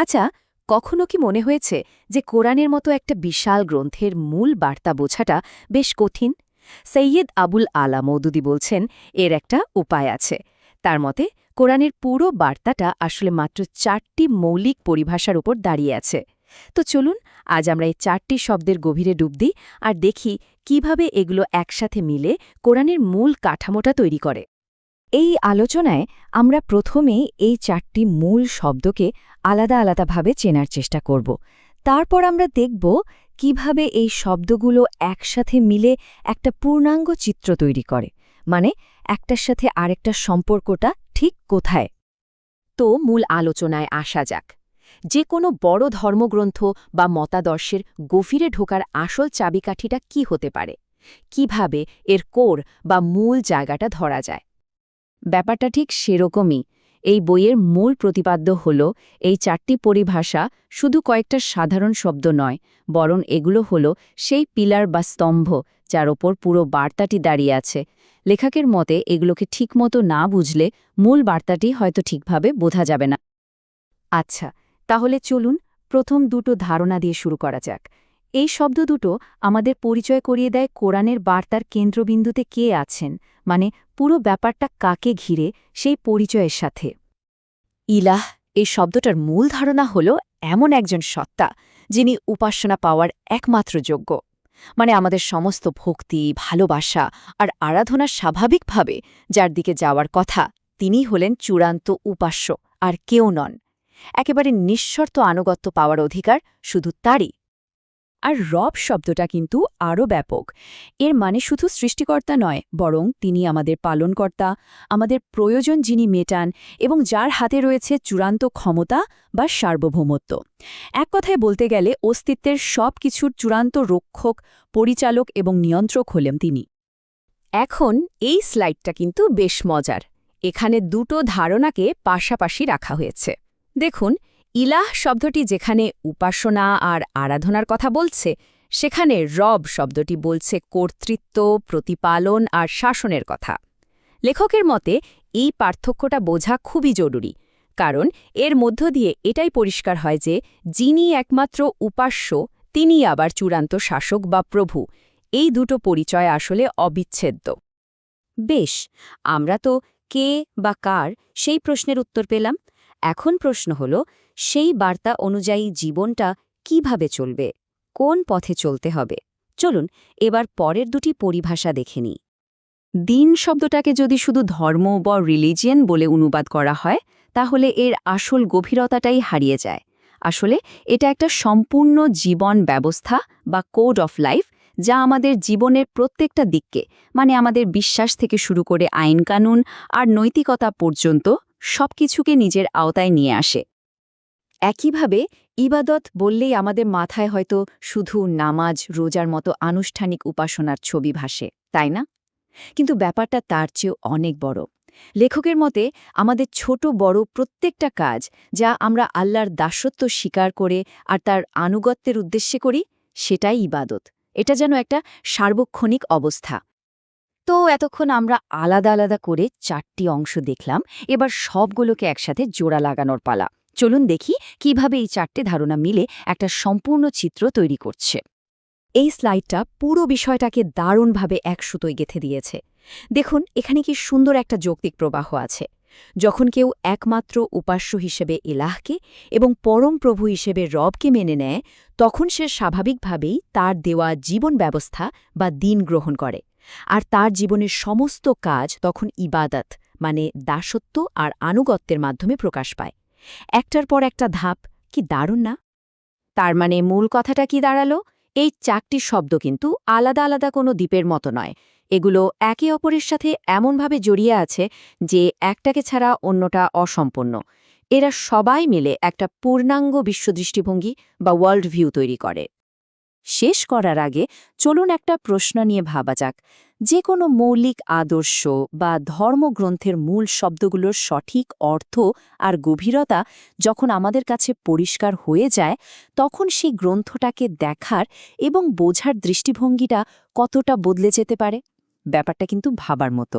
আচ্ছা কখনো কি মনে হয়েছে যে কোরআনের মতো একটা বিশাল গ্রন্থের মূল বার্তা বোঝাটা বেশ কঠিন? সৈয়দ আবুল আলা মৌদুদি বলছেন, এর একটা উপায় আছে। তার মতে, কোরআনের পুরো বার্তাটা আসলে মাত্র চারটি মৌলিক পরিভাষার উপর দাঁড়িয়ে আছে। তো চলুন, আজ আমরা এই চারটি শব্দের গভীরে ডুব দিই আর দেখি কীভাবে এগুলো একসাথে মিলে কোরআনের মূল কাঠামোটা তৈরি করে। এই আলোচনায় আমরা প্রথমে এই চারটি মূল শব্দকে আলাদা আলাদাভাবে চেনার চেষ্টা করব। তারপর আমরা দেখব কীভাবে এই শব্দগুলো একসাথে মিলে একটা পূর্ণাঙ্গ চিত্র তৈরি করে মানে একটার সাথে আরেকটার সম্পর্কটা ঠিক কোথায়। তো মূল আলোচনায় আসা যাক। যে কোনো বড় ধর্মগ্রন্থ বা মতাদর্শের গভীরে ঢোকার আসল চাবিকাঠিটা কি হতে পারে? কীভাবে এর কোর বা মূল জায়গাটা ধরা যায়? ব্যাপারটা ঠিক সেরকমই। এই বইয়ের মূল প্রতিপাদ্য হল, এই চারটি পরিভাষা শুধু কয়েকটা সাধারণ শব্দ নয়, বরং এগুলো হল সেই পিলার বা স্তম্ভ যার ওপর পুরো বার্তাটি দাঁড়িয়ে আছে। লেখকের মতে, এগুলোকে ঠিকমতো না বুঝলে মূল বার্তাটি হয়তো ঠিকভাবে বোঝা যাবে না। আচ্ছা তাহলে চলুন প্রথম দুটো ধারণা দিয়ে শুরু করা যাক। এই শব্দ দুটো আমাদের পরিচয় করিয়ে দেয় কোরআনের বার্তার কেন্দ্রবিন্দুতে কে আছেন মানে পুরো ব্যাপারটা কাকে ঘিরে, সেই পরিচয়ের সাথে। ইলাহ, এই শব্দটার মূল ধারণা হল এমন একজন সত্তা, যিনি উপাসনা পাওয়ার একমাত্র যোগ্য। মানে আমাদের সমস্ত ভক্তি, ভালোবাসা আর আরাধনা স্বাভাবিকভাবে যার দিকে যাওয়ার কথা তিনি হলেন চূড়ান্ত উপাস্য আর কেউ নন। একেবারে নিঃশর্ত আনুগত্য পাওয়ার অধিকার শুধু তারই। আর রব শব্দটা কিন্তু আরও ব্যাপক। এর মানে শুধু সৃষ্টিকর্তা নয়, বরং তিনি আমাদের পালনকর্তা, আমাদের প্রয়োজন যিনি মেটান এবং যার হাতে রয়েছে চূড়ান্ত ক্ষমতা বা সার্বভৌমত্ব। এক কথায় বলতে গেলে অস্তিত্বের সব কিছুর চূড়ান্ত রক্ষক, পরিচালক এবং নিয়ন্ত্রক হলেন তিনি। এখন এই স্লাইডটা কিন্তু বেশ মজার। এখানে দুটো ধারণাকে পাশাপাশি রাখা হয়েছে। দেখুন ইলাহ শব্দটি যেখানে উপাসনা আর আরাধনার কথা বলছে, সেখানে রব শব্দটি বলছে কর্তৃত্ব, প্রতিপালন আর শাসনের কথা। লেখকের মতে, এই পার্থক্যটা বোঝা খুবই জরুরি, কারণ এর মধ্য দিয়ে এটাই পরিষ্কার হয় যে, যিনি একমাত্র উপাস্য, তিনি আবার চূড়ান্ত শাসক বা প্রভু। এই দুটো পরিচয় আসলে অবিচ্ছেদ্য। বেশ, আমরা তো কে বা কার সেই প্রশ্নের উত্তর পেলাম। এখন প্রশ্ন হল, সেই বার্তা অনুযায়ী জীবনটা কীভাবে চলবে? কোন পথে চলতে হবে? চলুন, এবার পরের দুটি পরিভাষা দেখে নিই। দিন শব্দটাকে যদি শুধু ধর্ম বা রিলিজিয়ান বলে অনুবাদ করা হয়, তাহলে এর আসল গভীরতাটাই হারিয়ে যায়। আসলে, এটা একটা সম্পূর্ণ জীবন ব্যবস্থা বা কোড অফ লাইফ যা আমাদের জীবনের প্রত্যেকটা দিককে মানে আমাদের বিশ্বাস থেকে শুরু করে আইনকানুন আর নৈতিকতা পর্যন্ত সবকিছুকে নিজের আওতায় নিয়ে আসে। একইভাবে ইবাদত বললেই আমাদের মাথায় হয়তো শুধু নামাজ, রোজার মতো আনুষ্ঠানিক উপাসনার ছবি ভাসে, তাই না? কিন্তু ব্যাপারটা তার চেয়েও অনেক বড়। লেখকের মতে, আমাদের ছোট বড় প্রত্যেকটা কাজ যা আমরা আল্লাহর দাসত্ব স্বীকার করে আর তার আনুগত্যের উদ্দেশ্যে করি, সেটাই ইবাদত। এটা যেন একটা সার্বক্ষণিক অবস্থা। তো এতক্ষণ আমরা আলাদা আলাদা করে চারটি অংশ দেখলাম, এবার সবগুলোকে একসাথে জোড়া লাগানোর পালা। চলুন দেখি কীভাবে এই চারটে ধারণা মিলে একটা সম্পূর্ণ চিত্র তৈরি করছে। এই স্লাইডটা পুরো বিষয়টাকে দারুণভাবে এক সুতোয় গেথে দিয়েছে। দেখুন, এখানে কি সুন্দর একটা যৌক্তিক প্রবাহ আছে। যখন কেউ একমাত্র উপাস্য হিসেবে এলাহকে এবং পরম প্রভু হিসেবে রবকে মেনে নেয়, তখন সে স্বাভাবিকভাবেই তার দেওয়া জীবন ব্যবস্থা বা দিন গ্রহণ করে। আর তার জীবনের সমস্ত কাজ তখন ইবাদত মানে দাসত্ব আর আনুগত্যের মাধ্যমে প্রকাশ পায়। একটার পর একটা ধাপ, কি দারুণ না? তার মানে মূল কথাটা কি দাঁড়াল? এই চারটি শব্দ কিন্তু আলাদা আলাদা কোনো দ্বীপের মতো নয়। এগুলো একে অপরের সাথে এমনভাবে জড়িয়ে আছে যে একটাকে ছাড়া অন্যটা অসম্পন্ন এরা সবাই মিলে একটা পূর্ণাঙ্গ বিশ্বদৃষ্টিভঙ্গি বা ওয়ার্ল্ড ভিউ তৈরি করে। শেষ করার আগে চলুন একটা প্রশ্ন নিয়ে ভাবা যাক। যে কোনো মৌলিক আদর্শ বা ধর্মগ্রন্থের মূল শব্দগুলোর সঠিক অর্থ আর গভীরতা যখন আমাদের কাছে পরিষ্কার হয়ে যায়, তখন সেই গ্রন্থটাকে দেখার এবং বোঝার দৃষ্টিভঙ্গিটা কতটা বদলে যেতে পারে? ব্যাপারটা কিন্তু ভাবার মতো।